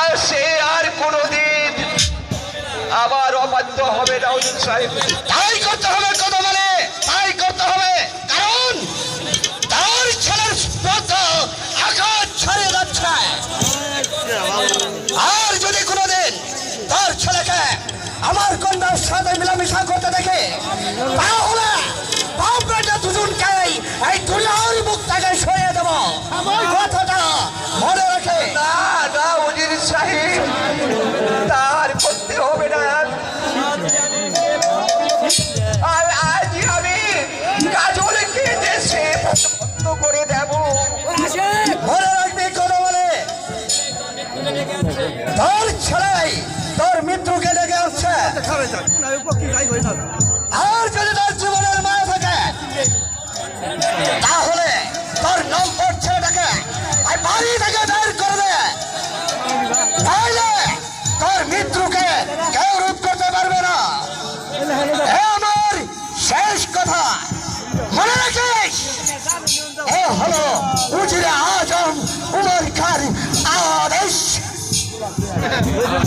আর সে আর কোনোদিন আবার অবাধ্য হবে না সাহেব। তাই করতে হবে কথা বলে তাই করতে হবে। কারণ তার ছেলের আকাশ ছাড়িয়ে যাচ্ছে। আর যদি কোনোদিন তার ছেলেকে আমার কন্যার সাথে মিলামিশা করতে দেখে তাহলে আপনাকে দুজনকেই এই দুনিয়ার মুখ থেকে সরিয়ে দেব। করে দেব। মনে রাখবি কোনো বলে। তোর ছেলে তোর মৃত্যুকে ডেকে আসছে। আর যদি তোর জীবনের মায়া থাকে, তাহলে তোর নম্বর ছেলেটাকে বাড়ি থেকে Legend.